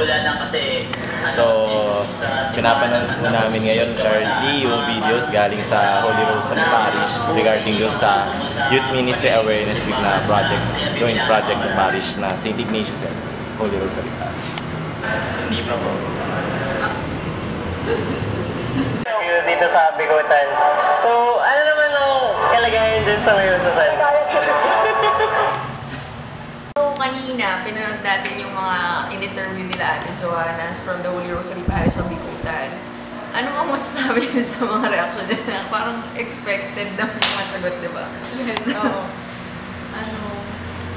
wala na kasi ano, So, uh, pinapanood po namin ngayon currently yung videos galing sa Holy Rosary Parish regarding dun sa Youth Ministry Awareness Week na project, joint project ng parish na St. Ignatius and Holy Rosary Parish. Hindi pa po. dito sa Bigutan. So, ano naman ang kalagayan dyan sa ngayon sa kanina, pinanood natin yung mga in-interview nila Ate Joanna from the Holy Rosary Parish of Bikutan. Ano bang masasabi yun sa mga reaction nila? Parang expected na yung masagot, di ba? Yes, oo. ano,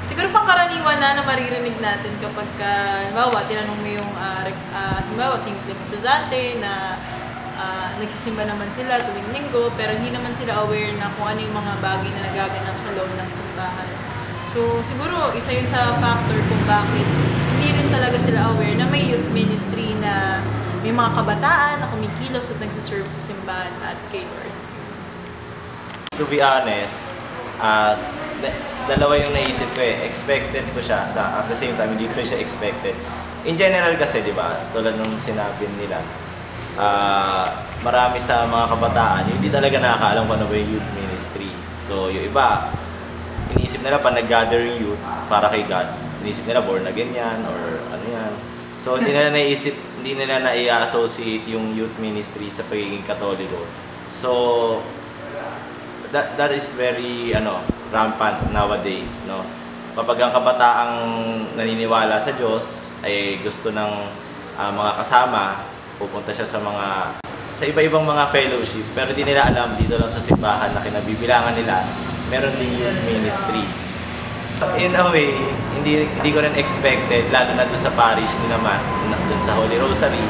siguro pangkaraniwan na na maririnig natin kapag ka, halimbawa, tinanong mo yung, uh, uh, halimbawa, simple estudyante na uh, nagsisimba naman sila tuwing linggo, pero hindi naman sila aware na kung ano yung mga bagay na nagaganap sa loob ng simbahan. So, siguro, isa yun sa factor kung bakit hindi rin talaga sila aware na may youth ministry na may mga kabataan na kumikilos at nagsiserve sa simbahan at kay Lord. To be honest, uh, dalawa yung naisip ko eh. Expected ko siya sa at the same time hindi ko siya expected. In general kasi, di ba, tulad nung sinabi nila, uh, marami sa mga kabataan, hindi talaga nakakaalam kung ano ba yung youth ministry. So, yung iba, iniisip nila pa nag-gather yung youth para kay God. Iniisip nila born again yan or ano yan. So, hindi nila naisip, hindi nila na-associate yung youth ministry sa pagiging katoliko. So, that, that is very ano rampant nowadays no kapag ang kabataang naniniwala sa Diyos ay gusto ng uh, mga kasama pupunta siya sa mga sa iba-ibang mga fellowship pero di nila alam dito lang sa simbahan na kinabibilangan nila meron din youth ministry in a way hindi hindi ko rin expected lalo na doon sa parish din naman doon sa Holy Rosary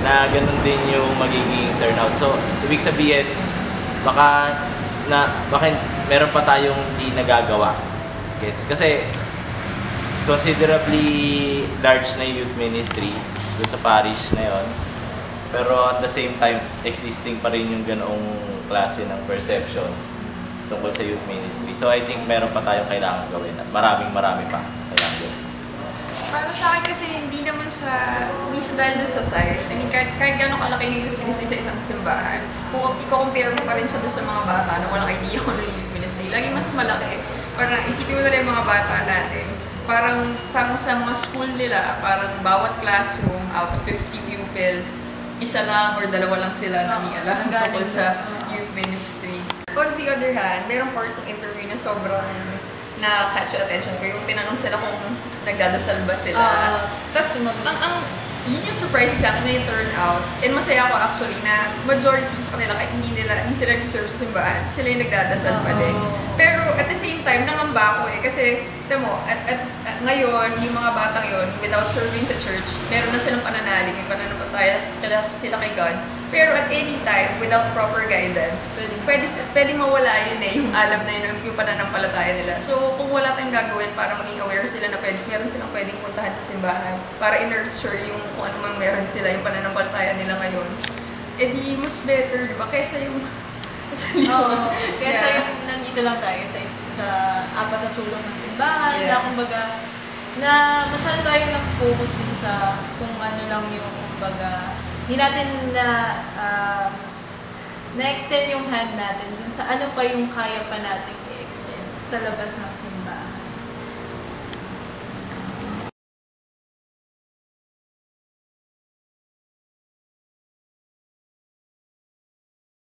na ganun din yung magiging turnout so ibig sabihin baka na baka meron pa tayong hindi nagagawa. Gets? Kasi considerably large na youth ministry doon sa parish na yon. Pero at the same time, existing pa rin yung ganoong klase ng perception tungkol sa youth ministry. So I think meron pa tayong kailangan gawin at maraming marami pa kailangan gawin. Para sa akin kasi hindi naman siya, hindi siya dahil doon sa size. I mean, kahit, kahit gano'ng kalaki yung youth ministry sa isang simbahan, kung i-compare mo pa rin siya doon sa mga bata na walang idea kung ano yung youth ministry, lagi mas malaki. Parang isipin mo na yung mga bata natin. Parang, parang sa mga school nila, parang bawat classroom, out of 50 pupils, isa lang or dalawa lang sila na may alam tungkol sa youth ministry. On the other hand, merong part ng interview na sobrang na catch yung attention ko. Yung tinanong sila kung nagdadasal ba sila. Uh, Tapos, ang, ang, yun yung surprising sa akin na yung turnout. And masaya ako actually na majority sa kanila kahit hindi nila, hindi sila nag-serve sa simbahan, sila yung nagdadasal pa din. Pero at the same time, nangamba ako eh. Kasi, tamo mo, at, at, at, ngayon, yung mga batang yon without serving sa church, meron na silang pananalig, may pananampalataya sila kay God. Pero at any time, without proper guidance, pwede, pwede mawala yun eh, yung alam na yun, yung pananampalataya nila. So, kung wala tayong gagawin para maging aware sila na pwede, meron silang pwedeng puntahan sa simbahan para i-nurture yung kung ano mang meron sila, yung pananampalataya nila ngayon, eh di mas better, di ba? Kesa yung Oo. Kesa Yeah. yung nandito lang tayo sa, sa apat na sulong ng simbahan, Yeah. na kumbaga, na masyado tayo nag-focus din sa kung ano lang yung, kumbaga, hindi natin na, um, na-extend yung hand natin dun sa ano pa yung kaya pa natin i-extend sa labas ng simbahan.